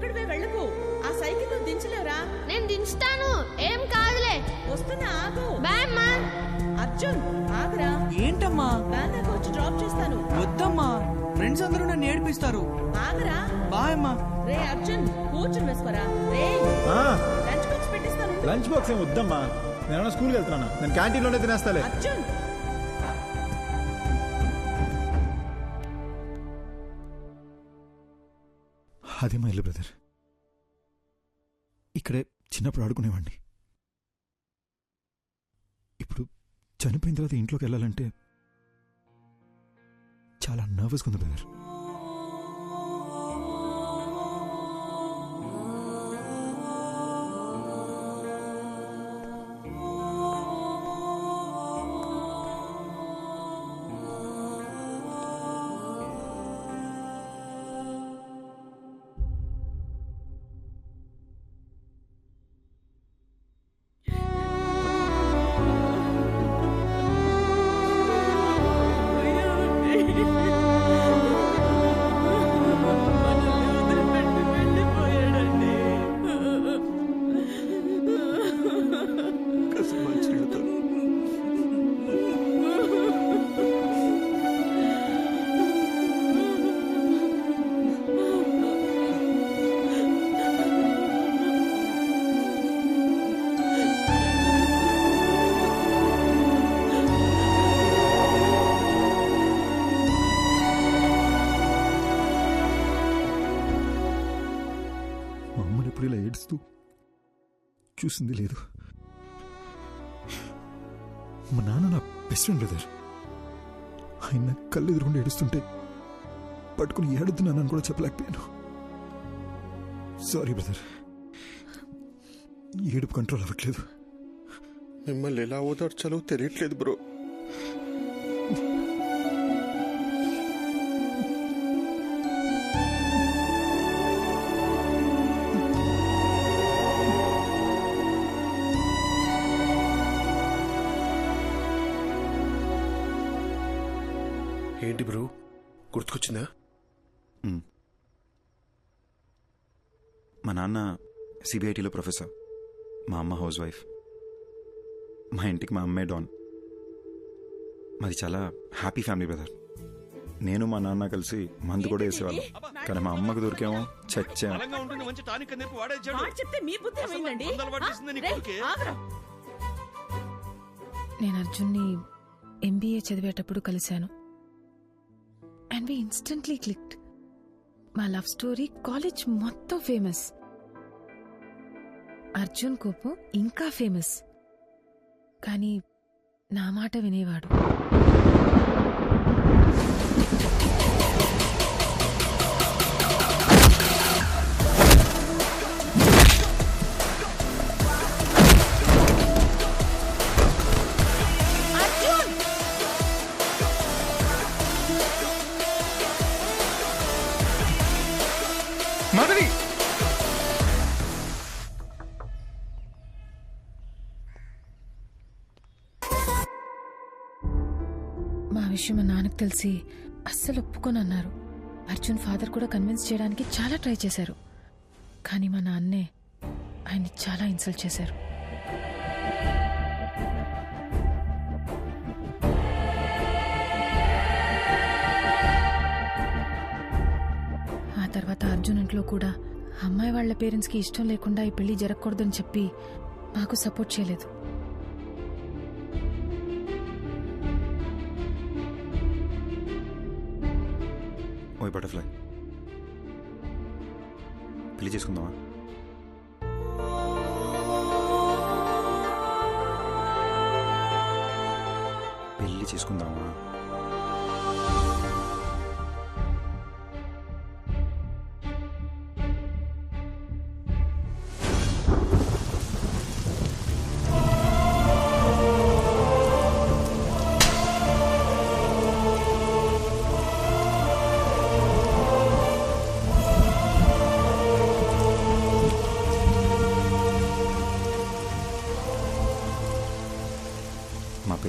ఒక్కడివే వెళ్ళకు. ఆ సైకిల్ దించలేవురా. నేను దించుతాను. ఏం కాదులే. వస్తున్నా ఆగు. బాయ్ అమ్మా. అర్జున్ ఆగరా. ఏంటమ్మా? వ్యాన్ దాకా వచ్చి డ్రాప్ చేస్తాను. వద్దమ్మా. ఫ్రెండ్స్ అందరూ నన్ను ఏడిపిస్తారు. ఆగరా. బాయ్ అమ్మా. రే అర్జున్ కూర్చుని వేసుకోరా. రే ఆ, లంచ్ బాక్స్ పెట్టిస్తాను. లంచ్ బాక్స్ ఏం వద్దమ్మా. నేను స్కూల్కి వెళ్తున్నాను? నేను క్యాంటీన్లోనే తినేస్తాలే. అర్జున్ అదే మా ఇల్లు బ్రదర్. ఇక్కడే చిన్నప్పుడు ఆడుకునేవాడిని ఇప్పుడు చనిపోయిన తర్వాత ఇంట్లోకి వెళ్ళాలంటే చాలా నర్వస్గా ఉంది బ్రదర్. మా అమ్మని ఎప్పుడు ఇలా ఏడుస్తూ చూసింది లేదు. మా నాన్న నా బెస్ట్ ఫ్రెండ్ బ్రదర్. ఆయన నా కళ్ళు ఎదురుకుండా ఏడుస్తుంటే పట్టుకుని ఏడుతున్నానని కూడా చెప్పలేకపోయాను. Sorry brother. ఏడుపు కంట్రోల్ అవ్వట్లేదు. మిమ్మల్ని ఎలా ఓదార్చాలో తెలియట్లేదు బ్రో. ఏంటి బ్రో? గుర్తుకొచ్చిందా? మా నాన్న సిబిఐటిలో ప్రొఫెసర్. మా అమ్మ హౌస్ వైఫ్. మా ఇంటికి మా అమ్మే డాన్. మాది చాలా హ్యాపీ ఫ్యామిలీ బ్రదర్. నేను మా నాన్న కలిసి మందు కూడా వేసేవాళ్ళం. కానీ మా అమ్మకు దొరికేమో చచ్చాం. బలంగా ఉంటుంది మంచి టానిక్ అని చెప్పి వాడేచ్చాడు. వాడు చెప్తే మీ బుద్ధి ఏమైందండి? మందు అలవాటు చేసింది నీ రే, కొడుకే. ఆగరా. నేను అర్జున్ని ఎంబీఏ చదివేటప్పుడు కలిశాను. అండ్ వి ఇన్స్టెంట్లీ క్లిక్డ్ మా లవ్ స్టోరీ కాలేజ్ మొత్తం ఫేమస్ అర్జున్ కోపం ఇంకా ఫేమస్ కానీ నా మాట వినేవాడు. విషయం మా నాన్నకు తెలిసి అస్సలు ఒప్పుకొని అన్నారు అర్జున్ ఫాదర్ కూడా కన్విన్స్ చేయడానికి చాలా ట్రై చేశారు. కానీ మా నాన్నే ఆయన్ని చాలా ఇన్సల్ట్ చేశారు. ఆ తర్వాత అర్జున్ ఇంట్లో కూడా అమ్మాయి వాళ్ళ పేరెంట్స్కి ఇష్టం లేకుండా ఈ పెళ్ళి జరగకూడదని చెప్పి మాకు సపోర్ట్ చేయలేదు. My butterfly. పెళ్ళి చేసుకుందామా? పెళ్ళి చేసుకుందామా?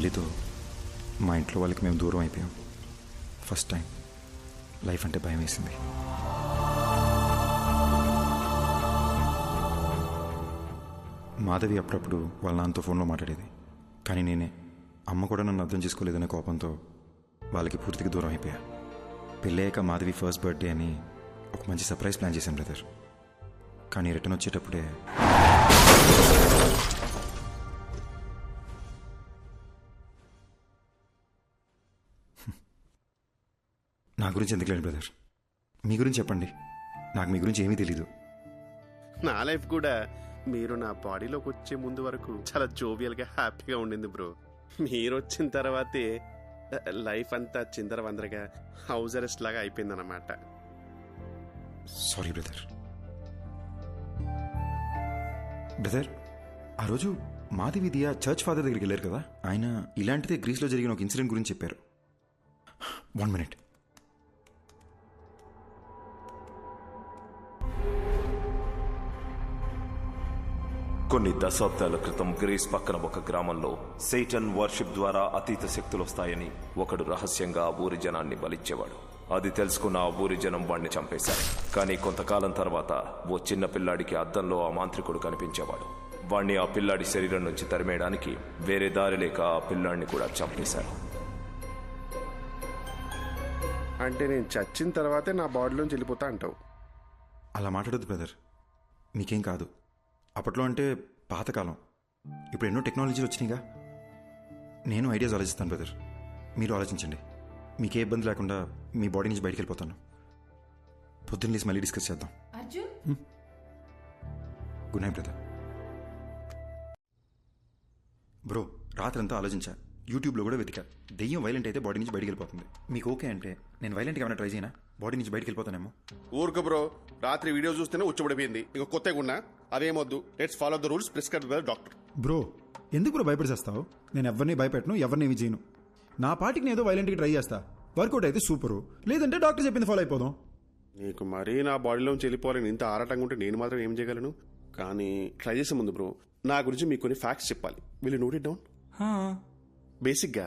పెళ్ళితో మా ఇంట్లో వాళ్ళకి మేము దూరం అయిపోయాం. ఫస్ట్ టైం లైఫ్ అంటే భయం వేసింది. మాధవి అప్పుడప్పుడు వాళ్ళ నాన్నతో ఫోన్లో మాట్లాడేది. కానీ నేనే. అమ్మ కూడా నన్ను అర్థం చేసుకోలేదనే కోపంతో వాళ్ళకి పూర్తిగా దూరం అయిపోయా. పెళ్ళయ్యాక మాధవి ఫస్ట్ బర్త్డే అని ఒక మంచి సర్ప్రైజ్ ప్లాన్ చేశాను బ్రదర్ కానీ రిటర్న్ వచ్చేటప్పుడే నా గురించి ఎందుకు లేదు బ్రదర్? మీ గురించి చెప్పండి. నాకు మీ గురించి ఏమీ తెలీదు. నా లైఫ్ కూడా మీరు నా బాడీలోకి వచ్చే ముందు వరకు చాలా జోవియల్గా హ్యాపీగా ఉండింది బ్రో. మీరు వచ్చిన తర్వాతే లైఫ్ అంతా చిందర వందరగా హౌస్ అరెస్ట్ లాగా అయిపోయిందన్నమాట. Sorry brother. బ్రదర్ ఆ రోజు మాధవి దియా చర్చ్ ఫాదర్ దగ్గరికి వెళ్ళారు కదా? ఆయన ఇలాంటిదే గ్రీస్లో జరిగిన ఒక ఇన్సిడెంట్ గురించి చెప్పారు. One minute. కొన్ని దశాబ్దాల క్రితం గ్రీస్ పక్కన ఒక గ్రామంలో సేటన్ వర్షిప్ ద్వారా అతీత శక్తులు వస్తాయని ఒకడు రహస్యంగా ఆ ఊరి జనాన్ని బలిచ్చేవాడు. అది తెలుసుకున్న ఆ ఊరి జనం వాణ్ణి చంపేశారు. కానీ కొంతకాలం తర్వాత ఓ చిన్న పిల్లాడికి అద్దంలో ఆ మాంత్రికుడు కనిపించేవాడు. వాణ్ణి ఆ పిల్లాడి శరీరం నుంచి తరిమేయడానికి వేరే దారి లేక ఆ పిల్లాడిని కూడా చంపేశారు. అంటే నేను చచ్చిన తర్వాతే నా బాడీలోంచి వెళ్ళిపోతా అంటావు. అలా మాట్లాడొద్దు బ్రదర్. మీకేం కాదు. అప్పట్లో అంటే పాతకాలం. ఇప్పుడు ఎన్నో టెక్నాలజీలు వచ్చినాయిగా. నేను ఐడియాస్ ఆలోచిస్తాను బ్రదర్. మీరు ఆలోచించండి. మీకు ఏ ఇబ్బంది లేకుండా మీ బాడీ నుంచి బయటికి వెళ్ళిపోతాను. పొద్దున్న లేసి మళ్ళీ డిస్కస్ చేద్దాం. Arjun? Good night brother. Bro రాత్రంతా ఆలోచించా. యూట్యూబ్లో కూడా వెతికా. దెయ్యం వైలెంట్ అయితే బాడీ నుంచి బయటికి వెళ్ళిపోతుంది. మీకు ఓకే అంటే నేను వైలెంట్గా ఏమైనా ట్రై చేయనా? బాడీ నుంచి బయటికి వెళ్ళిపోతానేమో. ఊరుకు బ్రో. రాత్రి వీడియో చూస్తేనే ఉచ్చబడిపోయింది. ఇక కొత్తగా ఉన్నా అదేమొద్దు. Let's follow the rules prescribe by doctor bro ఎందుకు బ్రో భయపడిచేస్తావు? నేను ఎవరిని భయపెట్టను ఎవరిని ఏమి చేయను. నా పాటికి నేను ఏదో వైలెంట్గా ట్రై చేస్తా. వర్కౌట్ అయితే సూపరు లేదంటే డాక్టర్ చెప్పింది ఫాలో అయిపోదాం. నీకు మరీ నా బాడీలోంచి వెళ్ళిపోవాలని ఇంత ఆరాటంగా ఉంటే నేను మాత్రం ఏం చేయగలను? కానీ ట్రై చేసే ముందు బ్రో నా గురించి మీకు కొన్ని ఫ్యాక్ట్స్ చెప్పాలి. వీళ్ళు నోట్ ఇట్ డౌన్ బేసిక్గా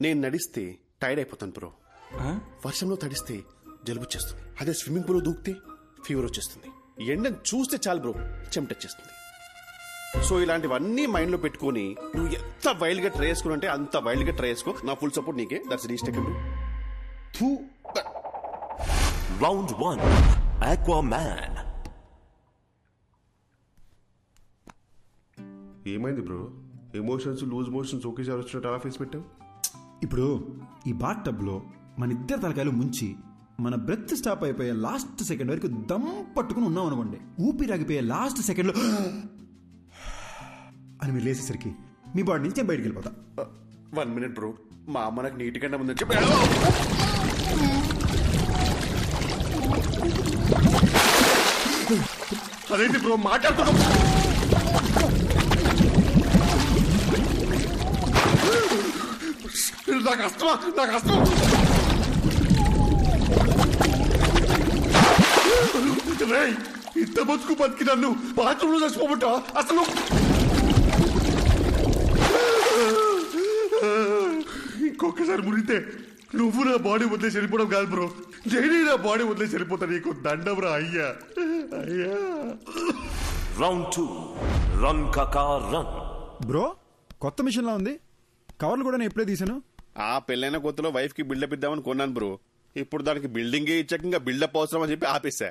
నేను నడిస్తే టైర్డ్ అయిపోతాను బ్రో. వర్షంలో తడిస్తే జలుబు వచ్చేస్తుంది అదే స్విమ్మింగ్ పూల్ దూకితే ఫీవర్ వచ్చేస్తుంది. ఎండను చూస్తే చాలు బ్రో చెమటొచ్చేస్తుంది సో ఇలాంటివన్నీ మైండ్లో పెట్టుకొని నువ్వు ఎంత వైల్డ్గా ట్రై చేసుకుని అంటే అంత వైల్డ్గా ట్రై చేసుకో. నా ఫుల్ సపోర్ట్ నీకే. That's reach tech round one Aquaman ఏమైంది బ్రో? ఎమోషన్స్ లూజ్ మోషన్స్ ఒకేసారి వచ్చినట్టు అలా ఫేస్ పెట్టావు? ఇప్పుడు ఈ బాత్ టబ్లో మన ఇద్దరు తలకాయలు ముంచి మన బ్రెత్ స్టాప్ అయిపోయే లాస్ట్ సెకండ్ వరకు దమ్ పట్టుకుని ఉన్నాం అనుకోండి. ఊపిరాగిపోయే లాస్ట్ సెకండ్లో అని మీరు లేచేసరికి మీ బాడీ నుంచి బయటికి వెళ్ళిపోతా. వన్ మినిట్ బ్రో మా అమ్మ నాకు నీటి కంటే ముందు చెప్పి అదేంటి బ్రో మాట్లాడుతున్నా. నాకు అస్తమా? నాకు అస్తమా? రేయ్, ఇంత బతుకు బతికి నన్ను బాత్రూంలో చచ్చిపోబట్టా? అసలు ఇంకొకసారి మురిగితే నువ్వు నా బాడీ వదిలేసి వెళ్ళిపోవడం కాదు బ్రో. నేనే నా బాడీ వదిలేసి వెళ్ళిపోతా నీకు దండం రా అయ్యా. అయ్యా. రౌండ్ టూ రన్ కకా రన్ బ్రో కొత్త మిషన్లా ఉంది? కవర్లు కూడా నేను ఎప్పుడే తీసాను ఆ పెళ్ళైన కొత్తలో వైఫ్కి బిల్డప్ ఇద్దామని కొన్నాను బ్రో. ఇప్పుడు దానికి బిల్డింగే ఇచ్చాక ఇంకా బిల్డప్ అవసరం అని చెప్పి ఆపేసా